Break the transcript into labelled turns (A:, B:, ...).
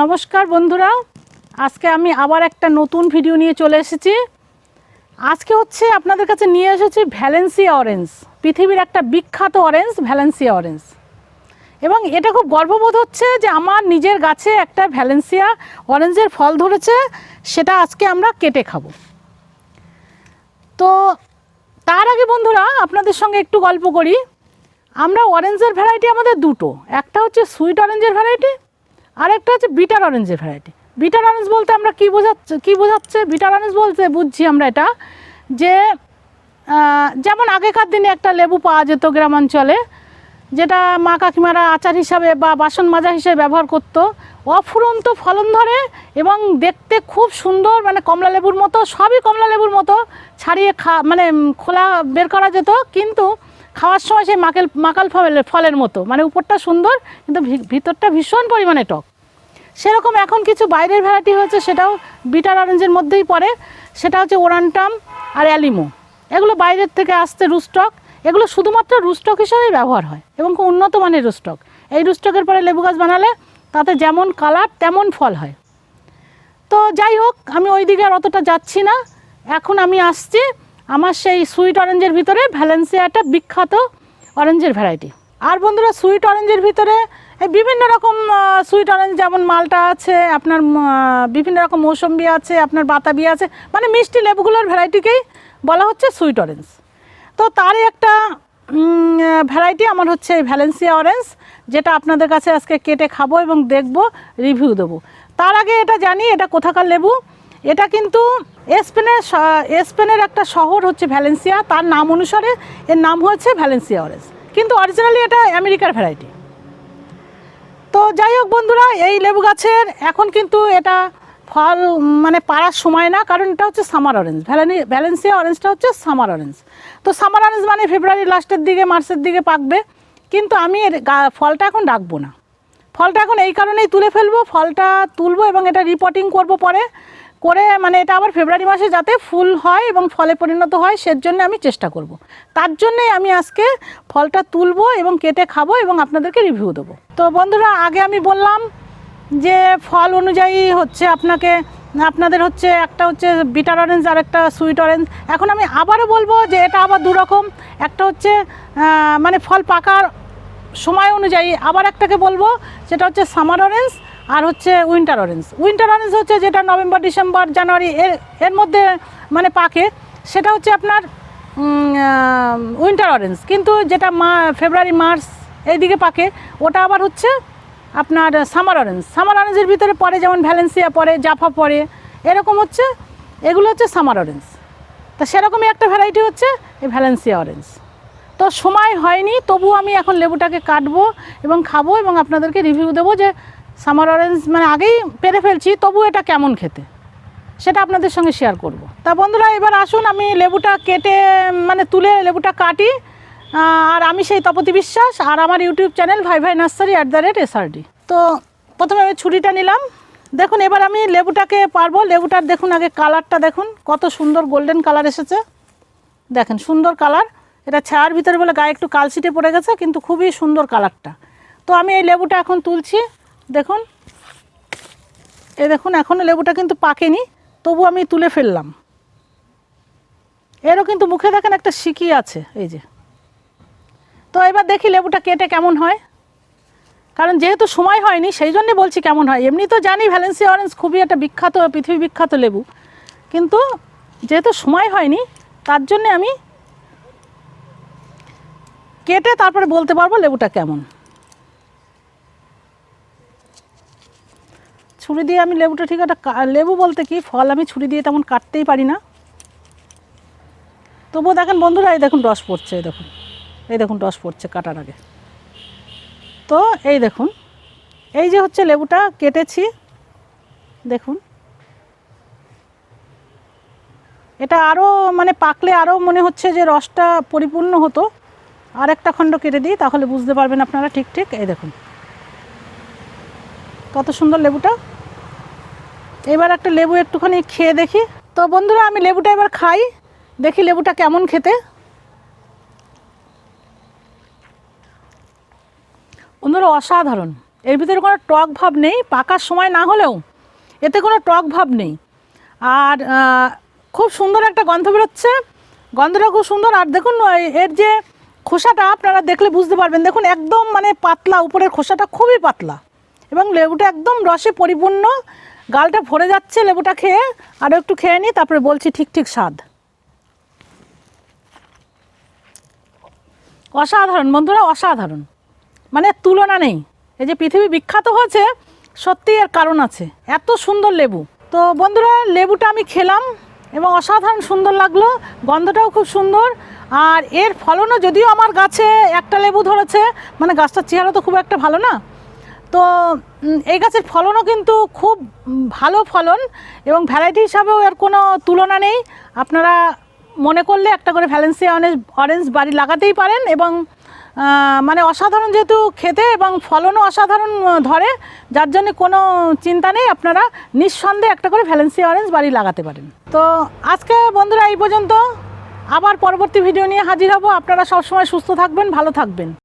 A: নমস্কার বন্ধুরা, আজকে আমি আবার একটা নতুন ভিডিও নিয়ে চলে এসেছি। আজকে হচ্ছে আপনাদের কাছে নিয়ে এসেছি ভ্যালেন্সিয়া অরেঞ্জ পৃথিবীর একটা বিখ্যাত অরেঞ্জ ভ্যালেন্সিয়া অরেঞ্জ এবং এটা খুব গর্ববোধ হচ্ছে যে আমার নিজের গাছে একটা ভ্যালেন্সিয়া অরেঞ্জের ফল ধরেছে, সেটা আজকে আমরা কেটে খাব। তো তার আগে বন্ধুরা, আপনাদের সঙ্গে একটু গল্প করি। আমরা অরেঞ্জের ভ্যারাইটি আমাদের দুটো, একটা হচ্ছে সুইট অরেঞ্জের ভ্যারাইটি আর একটা হচ্ছে বিটার অরেঞ্জের ভ্যারাইটি বিটার অরেঞ্জ বলতে আমরা কী বোঝাচ্ছে কী বোঝাচ্ছে? বিটার অরেঞ্জ বলতে বুঝছি আমরা এটা, যে যেমন আগেকার দিনে একটা লেবু পাওয়া যেত গ্রামাঞ্চলে, যেটা মা কাকিমারা আচার হিসাবে বা বাসন মাজা হিসেবে ব্যবহার করত, অফুরন্ত ফলন ধরে এবং দেখতে খুব সুন্দর মানে কমলা লেবুর মতো, সবই কমলা লেবুর মতো ছাড়িয়ে খা মানে খোলা বের করা যেত, কিন্তু খাওয়ার সময় সেই মাকেল, মাকাল ফলের ফলের মতো মানে উপরটা সুন্দর, কিন্তু ভিতরটা ভীষণ পরিমাণে টক। সেরকম এখন কিছু বাইরের ভ্যারাইটি হয়েছে, সেটাও বিটার অরেঞ্জের মধ্যেই পড়ে। সেটা হচ্ছে ওরান্টাম আর অ্যালিমো এগুলো বাইরের থেকে আসতে রুস্টক এগুলো শুধুমাত্র রুস্টক হিসেবেই ব্যবহার হয় এবং খুব উন্নত মানের রুস্টক এই রুস্টকের পরে লেবু গাছ বানালে তাতে যেমন কালার তেমন ফল হয়। তো যাই হোক, আমি ওই দিকে আর অতটা যাচ্ছি না। এখন আমি আসছি আমার সেই সুইট অরেঞ্জের ভিতরে ভ্যালেন্সিয়া একটা বিখ্যাত অরেঞ্জের ভ্যারাইটি আর বন্ধুরা সুইট অরেঞ্জের ভিতরে বিভিন্ন রকম সুইট অরেঞ্জ যেমন মালটা আছে, আপনার বিভিন্ন রকম মৌসম্বি আছে, আপনার বাতাবি আছে মানে মিষ্টি লেবুগুলোর ভ্যারাইটিকেই বলা হচ্ছে সুইট অরেঞ্জ তো তারই একটা ভ্যারাইটি আমার হচ্ছে ভ্যালেন্সিয়া অরেঞ্জ যেটা আপনাদের কাছে আজকে কেটে খাব এবং দেখব রিভিউ দেবো। তার আগে এটা জানি, এটা কোথাকার লেবু? এটা কিন্তু স্পেনের স্পেনের একটা শহর হচ্ছে ভ্যালেন্সিয়া তার নাম অনুসারে এর নাম হচ্ছে ভ্যালেন্সিয়া অরেঞ্জ কিন্তু অরিজিনালি এটা আমেরিকার ভ্যারাইটি। তো যাই হোক বন্ধুরা, এই লেবু গাছের এখন কিন্তু এটা ফল মানে পাড়ার সময় না, কারণ এটা হচ্ছে সামার অরেঞ্জ ভ্যালেনি ভ্যালেন্সিয়া অরেঞ্জটা হচ্ছে সামার অরেঞ্জ তো সামার অরেঞ্জ মানে ফেব্রুয়ারি লাস্টের দিকে মার্চের দিকে পাকবে। কিন্তু আমি এর ফলটা এখন রাখব না। ফলটা এখন এই কারণেই তুলে ফেলব, ফলটা তুলবো এবং এটা রিপোর্টিং করব পরে। করে মানে এটা আবার ফেব্রুয়ারি মাসে যাতে ফুল হয় এবং ফলে পরিণত হয় সের জন্য আমি চেষ্টা করব। তার জন্যই আমি আজকে ফলটা তুলবো এবং কেটে খাব এবং আপনাদেরকে রিভিউ দেবো। তো বন্ধুরা, আগে আমি বললাম যে ফল অনুযায়ী হচ্ছে আপনাকে, আপনাদের হচ্ছে একটা হচ্ছে বিটার অরেঞ্জ আর একটা সুইট অরেঞ্জ এখন আমি আবারও বলব যে এটা আবার দুরকম। একটা হচ্ছে মানে ফল পাকার সময় অনুযায়ী আবার একটাকে বলব, সেটা হচ্ছে সামার অরেঞ্জ আর হচ্ছে উইন্টার অরেঞ্জ উইন্টার অরেঞ্জ হচ্ছে যেটা নভেম্বর ডিসেম্বর জানুয়ারি এর এর মধ্যে মানে পাকে, সেটা হচ্ছে আপনার উইন্টার অরেঞ্জ কিন্তু যেটা মা ফেব্রুয়ারি মার্চ এইদিকে পাকে, ওটা আবার হচ্ছে আপনার সামার অরেঞ্জ সামার অরেঞ্জের ভিতরে পড়ে যেমন ভ্যালেন্সিয়া পড়ে জাফা পড়ে এরকম হচ্ছে, এগুলো হচ্ছে সামার অরেঞ্জ তা সেরকমই একটা ভ্যারাইটি হচ্ছে এই ভ্যালেন্সিয়া অরেঞ্জ তো সময় হয়নি তবু আমি এখন লেবুটাকে কাটবো এবং খাব এবং আপনাদেরকে রিভিউ দেবো যে সামার অরেঞ্জ মানে আগেই পেরে ফেলছি, তবু এটা কেমন খেতে? সেটা আপনাদের সঙ্গে শেয়ার করব। তা বন্ধুরা, এবার আসুন, আমি লেবুটা কেটে মানে তুলে লেবুটা কাটি আর আমি সেই তপতি বিশ্বাস আর আমার ইউটিউব চ্যানেল ভাই ভাই nursery at the rate SRD তো প্রথমে আমি ছুরিটা নিলাম। দেখুন, এবার আমি লেবুটাকে পারব। লেবুটার দেখুন, আগে কালারটা দেখুন, কত সুন্দর গোল্ডেন কালার এসেছে। দেখেন, সুন্দর কালার এটা ছায়ার ভিতরে বলে গায়ে একটু কালসিটে পড়ে গেছে, কিন্তু খুবই সুন্দর কালারটা তো আমি এই লেবুটা এখন তুলছি। দেখুন। এ দেখুন এখনও লেবুটা কিন্তু পাকেনি, তবু আমি তুলে ফেললাম। এরও কিন্তু মুখে দেখেন একটা শিকি আছে, এই যে। তো এবার দেখি লেবুটা কেটে কেমন হয়। কারণ যেহেতু সময় হয়নি, সেই জন্যে বলছি কেমন হয়। এমনি তো জানি ভ্যালেন্সি অরেঞ্জ খুবই একটা বিখ্যাত, পৃথিবী বিখ্যাত লেবু। কিন্তু যেহেতু সময় হয়নি, তার জন্যে আমি কেটে তারপরে বলতে পারব লেবুটা কেমন। ছুরি দিয়ে আমি লেবুটা ঠিক একটা লেবু বলতে কি? ফল আমি ছুরি দিয়ে তেমন কাটতেই পারি না। তবুও দেখেন বন্ধুরা, এই দেখুন রস পড়ছে, এই দেখুন। এই দেখুন রস পড়ছে কাটার আগে। তো এই দেখুন, এই যে হচ্ছে লেবুটা কেটেছি, দেখুন। এটা আরও মানে পাকলে আরও মনে হচ্ছে যে রসটা পরিপূর্ণ হতো। আর একটা খণ্ড কেটে দিই, তাহলে বুঝতে পারবেন আপনারা ঠিক ঠিক। এই দেখুন। কত সুন্দর লেবুটা। এবার একটা লেবু একটুখানি খেয়ে দেখি। তো বন্ধুরা, আমি লেবুটা এবার খাই। দেখি লেবুটা কেমন খেতে। বন্ধুরা, অসাধারণ। এর ভিতরে কোনো টক ভাব নেই, পাকার সময় না হলেও এতে কোনো টক ভাব নেই। আর খুব সুন্দর একটা গন্ধ বেরোচ্ছে। গন্ধটা খুব সুন্দর। আর দেখুন এর যে খোসাটা আপনারা দেখলে বুঝতে পারবেন। দেখুন, একদম মানে পাতলা, উপরের খোসাটা খুবই পাতলা। এবং লেবুটা একদম রসে পরিপূর্ণ। গালটা ভরে যাচ্ছে লেবুটা খেয়ে আরও একটু খেয়ে নিই তারপরে বলছি ঠিক ঠিক স্বাদ। অসাধারণ, বন্ধুরা, অসাধারণ। মানে তুলনা নেই। এই যে পৃথিবী বিখ্যাত হয়েছে সত্যি এর কারণ আছে। এত সুন্দর লেবু। তো বন্ধুরা, লেবুটা আমি খেলাম, এবং অসাধারণ সুন্দর লাগল, গন্ধটাও খুব সুন্দর। আর এর ফলনও যদিও আমার গাছে একটা লেবু ধরেছে মানে গাছটার চেহারা তো খুব একটা ভালো না তো এই গাছের ফলনও কিন্তু খুব ভালো ফলন এবং ভ্যারাইটি হিসাবেও এর কোনো তুলনা নেই। আপনারা মনে করলে একটা করে ভ্যালেন্সিয়া অরেঞ্জ অরেঞ্জ বাড়ি লাগাতেই পারেন এবং মানে অসাধারণ যেহেতু খেতে এবং ফলনও অসাধারণ ধরে, যার জন্য কোনো চিন্তা নেই, আপনারা নিঃসন্দেহে একটা করে ভ্যালেন্সিয়া অরেঞ্জ বাড়ি লাগাতে পারেন। তো, আজকে বন্ধুরা এই পর্যন্ত। আবার পরবর্তী ভিডিও নিয়ে হাজির হব। আপনারা সবসময় সুস্থ থাকবেন, ভালো থাকবেন।